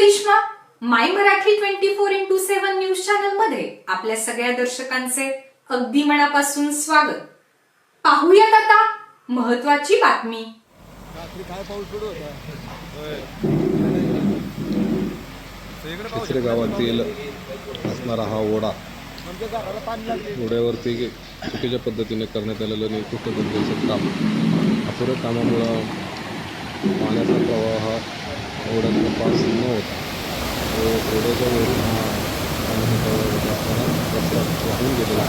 Karishma my Marathi twenty four into seven news चॅनलमध्ये आपल्या सगळ्या दर्शकांचे अगदी मनापासून स्वागत. पाहूयात आता महत्वाची बातमी. गावातील असणारा हा ओढा आमच्या घराला पाणी लागले ओढ्यावरती चुकीच्या पद्धतीने करण्यात आलेलं निकृष्ट दर्जाचं काम. अपुऱ्या कामामुळं पाण्याचा प्रवाह हा ओढ्यात पास न होता तो ओढ्याच्या वरून हा वाहून गेलेला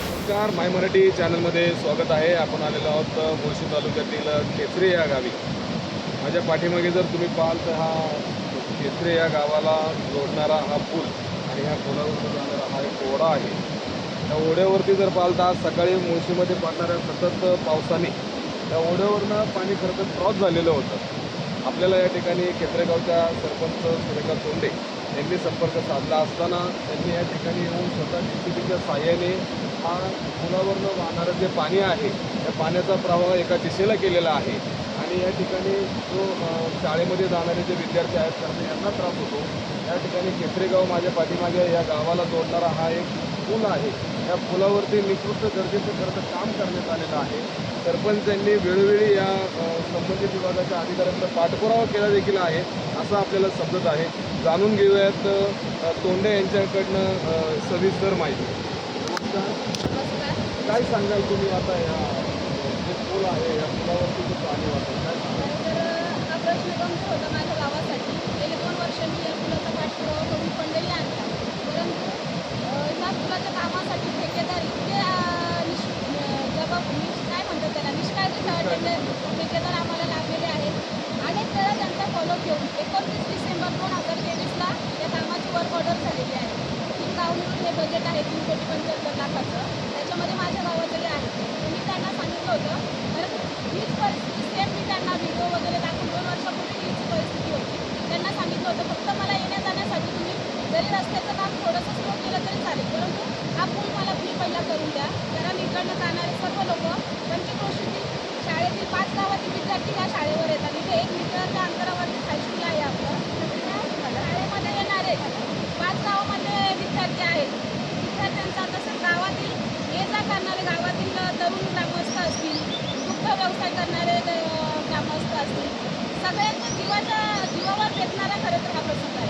नमस्कार माय मराठी चॅनलमध्ये स्वागत आहे. आपण आलेलो आहोत मुळशी तालुक्यातील केसरे या गावी. माझ्या पाठीमागे जर तुम्ही पाहाल तर हा केसरे या गावाला जोडणारा हा पूल आणि ह्या पुलावर जाणारा हा एक ओढा आहे. त्या ओढ्यावरती जर पाहाल तर आज सकाळी मुळशीमध्ये पडणाऱ्या सतत पावसाने त्या ओढ्यावरनं पाणी खरं तर क्रॉस झालेलं होतं. आपल्याला या ठिकाणी केसरेगावच्या सरपंच सुरेखा तोंडे यांनी संपर्क साधला असताना त्यांनी या ठिकाणी येऊन स्वतः जेसीबीच्या साह्याने हा पुलावरनं वाहणारं जे पाणी आहे त्या पाण्याचा प्रवाह एका दिशेला केलेला आहे. आणि या ठिकाणी जो शाळेमध्ये जाणारे जे विद्यार्थी आहेत कारण यांना त्रास होतो. या ठिकाणी केसरेगाव माझ्या पाठीमागे या गावाला जोडणारा हा एक पूल आहे. या पुलावरती निकृष्ट दर्जाचं खरं तर काम करण्यात आलेलं आहे. सरपंच यांनी वेळोवेळी या संबंधित विभागाच्या अधिकाऱ्यांचा पाठपुरावा केला देखील आहे असं आपल्याला समजत आहे. जाणून घेऊयात तोंडे यांच्याकडनं सविस्तर माहिती. काय सांगाल तुम्ही आता या पूल आहे या पुलावरती जे पाणी सांगाल? तर हा प्रश्न गंभीर होता माझ्या गावासाठी. गेले दोन वर्ष मी या पुलाचा पाठपुरावा करून पंढरी आणला. परंतु ह्या पुलाच्या कामासाठी ठेकेदार इतके जबाब काय म्हणतात त्याला निष्काळजी. ठेके- ठेकेदार आम्हाला लागलेले आहेत. अनेक वेळा त्यांचा फॉलो घेऊन एकोणतीस डिसेंबर दोन हजार तेवीसला या कामाची वर्क ऑर्डर झालेली आहे. तीन गाव मिळून हे बजेट आहे तीन कोटी पंच्याहत्तर लाखाचं. त्याच्यामध्ये माझ्या गावाचं जे आहे ते मी त्यांना सांगितलं होतं कारण हीच परिस्थिती सेम मी त्यांना व्हिडिओ वगैरे दाखवून दोन वर्षापूर्वी हीच परिस्थिती होती त्यांना सांगितलं होतं फक्त मला येण्या जाण्यासाठी तुम्ही जरी रस्त्याचं काम थोडंसं स्लो केलं तरी चालेल परंतु हा पूल मला फ्री पहिला करून द्या कारण इकडनं जाणारे सर्व लोक पंचक्रोशीतील शाळेतील पाच गावातील विद्यार्थी ह्या शाळेवर येतात इथे एक मीटरच्या अंतरावरती हायस्कूल आहे आपलं त्या शाळेमध्ये येणारे पाच गावामध्ये विद्यार्थी आहेत विद्यार्थ्यांचा तसंच गावातील ये जा करणारे गावातील तरुण ग्रामस्थ असतील दुग्ध व्यवसाय करणारे ग्रामस्थ असतील. सगळ्यांच्या जीवाच्या जीवावर बेतणारा खरं तर हा प्रसंग आहे.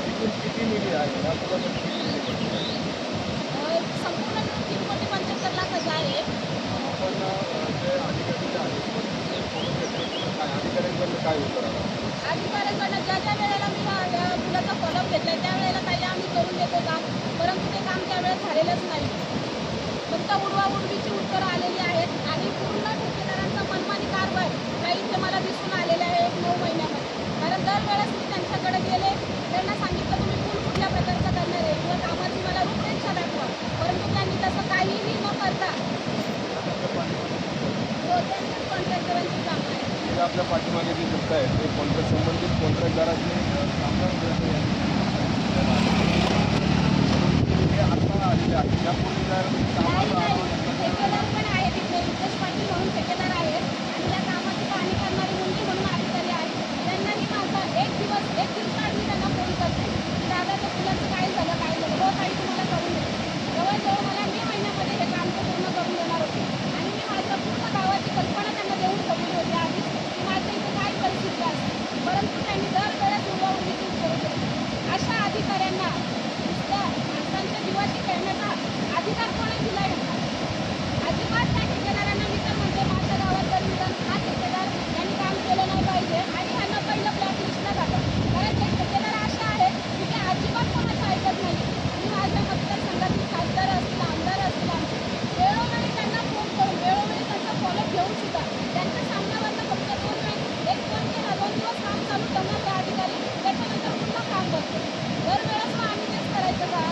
आहे? संपूर्ण तीन कोटी पंच्याहत्तर आहे. घेतले तर काय अधिकाऱ्यांकडनं ज्या ज्या वेळेला मी पुलाचा फॉलोअप घेतला त्यावेळेला काही आम्ही करून देतो काम. परंतु ते काम त्यावेळेस झालेलंच नाही. फक्त उडवाउडवीची उत्तरं आलेली आहेत आणि पूर्ण ठेकेदारांचा मनमानी कारभार हा इथे मला दिसून आलेला आहे एक नऊ महिन्यामध्ये कारण दरवेळेस मी त्यांच्याकडे गेले त्यांना सांगितलं तुम्ही पूल कुठल्या प्रकारचा करणार आहे किंवा कामाची मला रूपरेषा दाखवा परंतु त्यांनी तसं काहीही न करता तो त्यांच्याच कॉन्ट्रॅक्टरांची कामं आहे जे आपल्या पाठीमागे जे दिसत आहे ते कॉन्ट्रॅक्ट संबंधित कॉन्ट्रॅक्टदाराचे कामगार जे आहे हे आता आलेले आहेत यापूर्वी जर नाही कामाला नाही ठेकेदार पण आहेत इथे रितेश पाटील म्हणून ठेकेदार आहेत आणि त्या कामाची पाहणी करणारी मुलगी म्हणून अधिकारी आहेत त्यांनाही माझा एक दिवस एक दिवसाआड मी त्यांना फोन करते की दादा त्या फुलाचं काय झालं काय झालं हो ताई तुम्हाला करून देते जवळजवळ मला मे महिन्यामध्ये हे काम ते पूर्ण करून देणार होते आणि मी माझ्या पूर्ण गावाची कल्पना त्यांना देऊन ठेवली होती आधीच की माझ्या इथे काय परिस्थिती असते परंतु त्यांनी दरवेळेस उडवाउडवीची उत्तरं दिली अशा अधिकाऱ्यांना नुसत्या माणसांच्या जीवाशी खेळण्याचा अधिकार कोणी दिला यांना अजिबात त्या ठेकेदारांना मी तर म्हणते माझ्या गावात जर निदान हा ठेकेदार यांनी काम केलं नाही पाहिजे आणि ह्यांना पहिलं ब्लॅकलिस्टला घाला कारण ते ठेकेदार असे आहेत की ते अजिबात कोणाचं ऐकत नाही मी माझ्या मतदारसंघातील खासदार असतील आमदार असतील आमचे वेळोवेळी त्यांना फोन करून वेळोवेळी त्यांचा फॉलो घेऊन सुद्धा त्यांच्या सामन्यावरनं फक्त दोन वेळ एक दोन ते दोन दिवस काम चालू ठेवणार ते अधिकारी त्याच्यानंतर पुन्हा काम करतो दरवेळेस मग आम्ही तेच करायचं का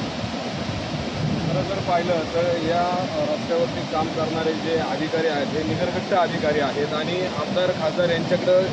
खरं जर पाहिलं तर या रस्त्यावरती काम करणारे जे अधिकारी आहेत हे निकरगट्ट अधिकारी आहेत आणि आमदार खासदार यांच्याकडं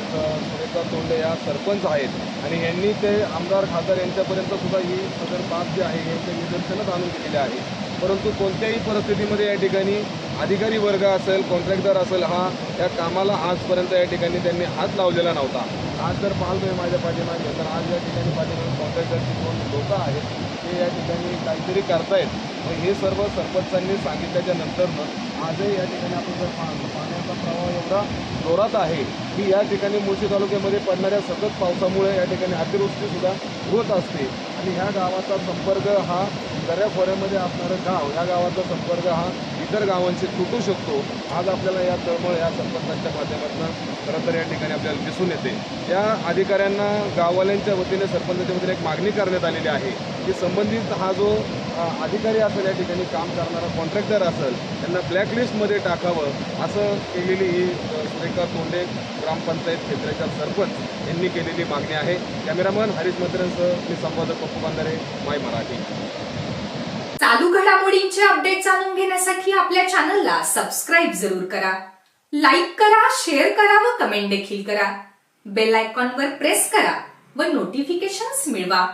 सुरेखा तोंडे या सरपंच आहेत. आणि यांनी ते आमदार खासदार यांच्यापर्यंत सुद्धा ही सदर बाब जी आहे यांचे निदर्शनच आणून दिलेले आहे. परंतु कोणत्याही परिस्थितीमध्ये या ठिकाणी अधिकारी वर्ग असेल कॉन्ट्रॅक्टर असेल हा या कामाला आजपर्यंत या ठिकाणी त्यांनी हात लावलेला नव्हता. आज जर पाहतोय माझ्या पाठीमागे तर आज या ठिकाणी पाठीमागे कॉन्ट्रॅक्टरची दोन लोकं आहेत ते या ठिकाणी काहीतरी करतायत. हे सर्व सरपंचांनी सांगितल्याच्या नंतरनं आजही या ठिकाणी आपण जर पाहतो पाण्याचा प्रवाह एवढा जोरात आहे की या ठिकाणी मुळशी तालुक्यामध्ये पडणाऱ्या सतत पावसामुळे या ठिकाणी अतिवृष्टीसुद्धा होत असते. आणि ह्या गावाचा संपर्क हा दऱ्याखोऱ्यामध्ये असणारं गाव या गावाचा संपर्क हा इतर गावांशी तुटू शकतो. आज आपल्याला या तळमळ या सरपंचांच्या माध्यमातून खरं तर या ठिकाणी आपल्याला दिसून येते. या अधिकाऱ्यांना गाववाल्यांच्या वतीने सरपंचाच्या वतीने एक मागणी करण्यात आलेली आहे की संबंधित हा जो अधिकारी असेल या ठिकाणी काम करणारा कॉन्ट्रॅक्टर असेल त्यांना ब्लॅकलिस्टमध्ये टाकावं असं केलेली ही सुरेखा तोंडे ग्रामपंचायत क्षेत्राच्या सरपंच यांनी केलेली मागणी आहे. कॅमेरामन हरीश मंत्र्यांसह मी संपादक पप्पू बांधारे माय मराठी. चालू घडामोडींचे अपडेट जाणून घेण्यासाठी आपल्या चॅनलला सबस्क्राईब जरूर करा. लाईक करा शेअर करा व कमेंट देखील करा. बेल आयकॉनवर प्रेस करा व नोटिफिकेशन्स मिळवा.